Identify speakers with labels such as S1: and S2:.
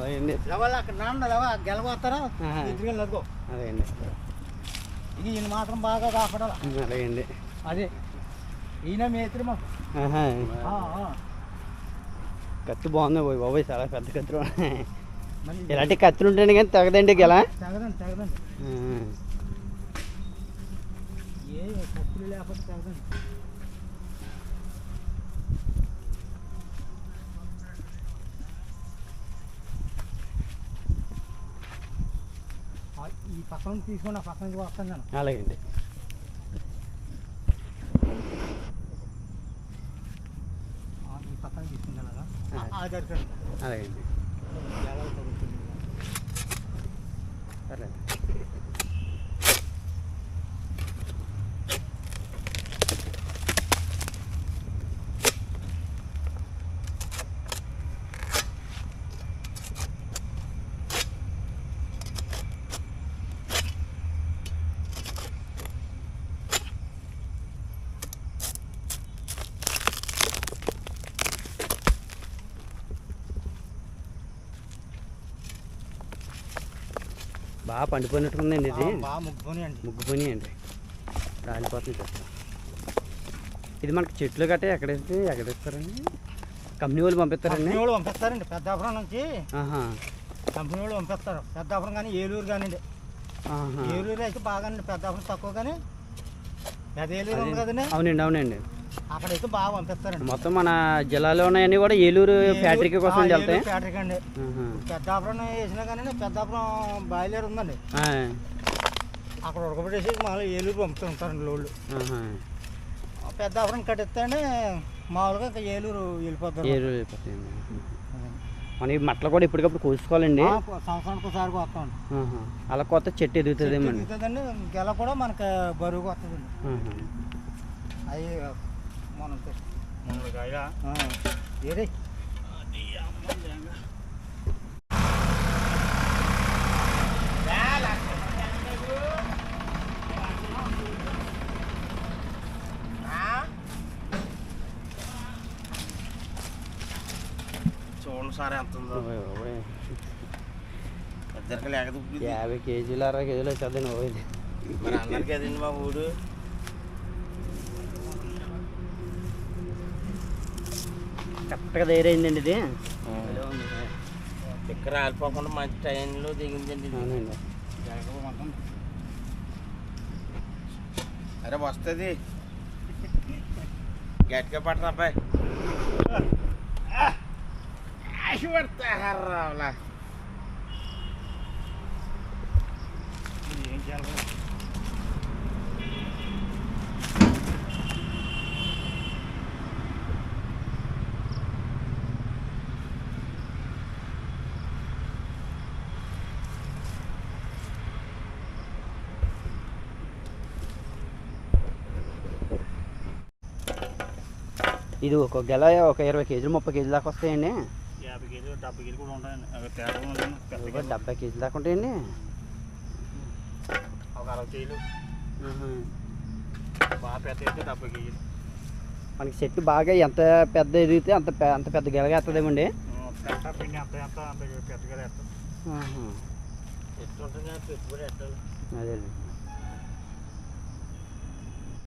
S1: అలాగే అండి
S2: లెవెల్ అక్కడ నాన్న లేవా? గెలగొస్తారా?
S1: ఆహా.
S2: ఎదురుగా నదుకో
S1: అలాగే అండి
S2: ఇది ఈయన మాత్రం బాగా కాపాడాలి?
S1: అలాగే అండి
S2: అదే. ఈయన మేత్రి మాకు.
S1: కత్తి బాగుంది పోయి బాబాయ్ చాలా పెద్ద కత్తులు ఇలాంటి కత్తులు ఉంటేనే కానీ తెగదండి గెల.
S2: తెగదండి తెగదండి. ఏ కత్తులు లేకపోతే తెగదండి. ఈ పక్కన నుంచి తీసుకోండి ఆ పక్కన నుంచి వస్తాను నేను ఈ పక్కన తీసుకుంటాను అలాగా
S1: ఆ.
S2: ఆధార్ కార్డు
S1: అలాగే అండి
S2: ఎలా తగ్గుతుంది
S1: సరే బాగా పండిపోయినట్టుందండి ఇది.
S2: బాగా ముగ్గుని అండి
S1: ముగ్గు పని అండి రాలిపోతుంది చెత్త ఇది మనకి చెట్లు గట్ట ఎక్కడేస్తే ఎక్కడేస్తారండి కంపెనీ వాళ్ళు పంపిస్తారండి?
S2: కంపెనీ వాళ్ళు పంపిస్తారండి పెద్దాపురం నుంచి. కంపెనీ వాళ్ళు పంపిస్తారు. పెద్దాపురం కానీ ఏలూరు కానివ్వండి. ఏలూరు అయితే బాగానండి పెద్దాపురం తక్కువ కానీ. పెద్ద ఏలూరు ఉంది కదండి.
S1: అవునండి అవునండి.
S2: అక్కడైతే బాగా పంపిస్తారండి.
S1: మొత్తం మన జిల్లాలో ఉన్నాయన్నీ కూడా ఏలూరు ఫ్యాక్టరీకి కోసం వెళ్తాయి.
S2: ఫ్యాక్టరీకి అండి. పెద్దాపురం వేసినా కానీ పెద్దాపురం బాయిలర్ ఉందండి. అక్కడ ఉడకబెట్టేసి మళ్ళీ ఏలూరు పంపుతుంటారండి లోళ్ళు. పెద్దాపురం కట్టిస్తేనే మామూలుగా ఇంకా ఏలూరు వెళ్ళిపోతారు.
S1: ఏలూరు అయిపోతాయండి మన ఈ మట్టలు కూడా ఇప్పటికప్పుడు కోసుకోవాలండి.
S2: సంవత్సరానికి ఒకసారి
S1: ఆహా. అలా కొత్త చెట్టు ఎదుగుతుందేమండి
S2: ఎదుగుతుందండి. గెల కూడా మనకి బరువుగా వస్తుందండి. అవి మనం మునగాయ ఏరే.
S3: చూడండి సార్ ఎంత ఉందో. ఇద్దరికి లేక దుబ్బింది.
S1: యాభై కేజీలు అరవై కేజీలు ఇది
S3: మరి అన్నారు కదండి మా ఊడు
S1: కరెక్ట్గా తయారైందండి ఇది.
S3: ఇక్కడ ఆరిపోకుండా మంచి టైంలో దిగిందండి.
S1: అవునండి.
S3: అరే వస్తుంది. గట్టిగా పట్టరా అబ్బాయి. ఆశ పడతా రావులా
S2: ఏం చేయాలి?
S1: ఇది ఒక గెల ఒక ఇరవై కేజీలు ముప్పై కేజీలు దాకా వస్తాయండి
S2: యాభై కేజీలు డెబ్బై కేజీలు కూడా ఉంటాయండి అవి తేడా ఉంటుంది పెద్ద
S1: ఒక డెబ్బై కేజీలు దాకా ఉంటాయండి
S2: ఒక అరవై కేజీలు
S1: ఆహా.
S2: బాగా పెద్ద అయితే డెబ్బై కేజీలు
S1: మనకి చెట్టు బాగా ఎంత పెద్ద ఎదిగితే అంత పె- అంత పెద్ద గెలగా వేస్తుందేమండి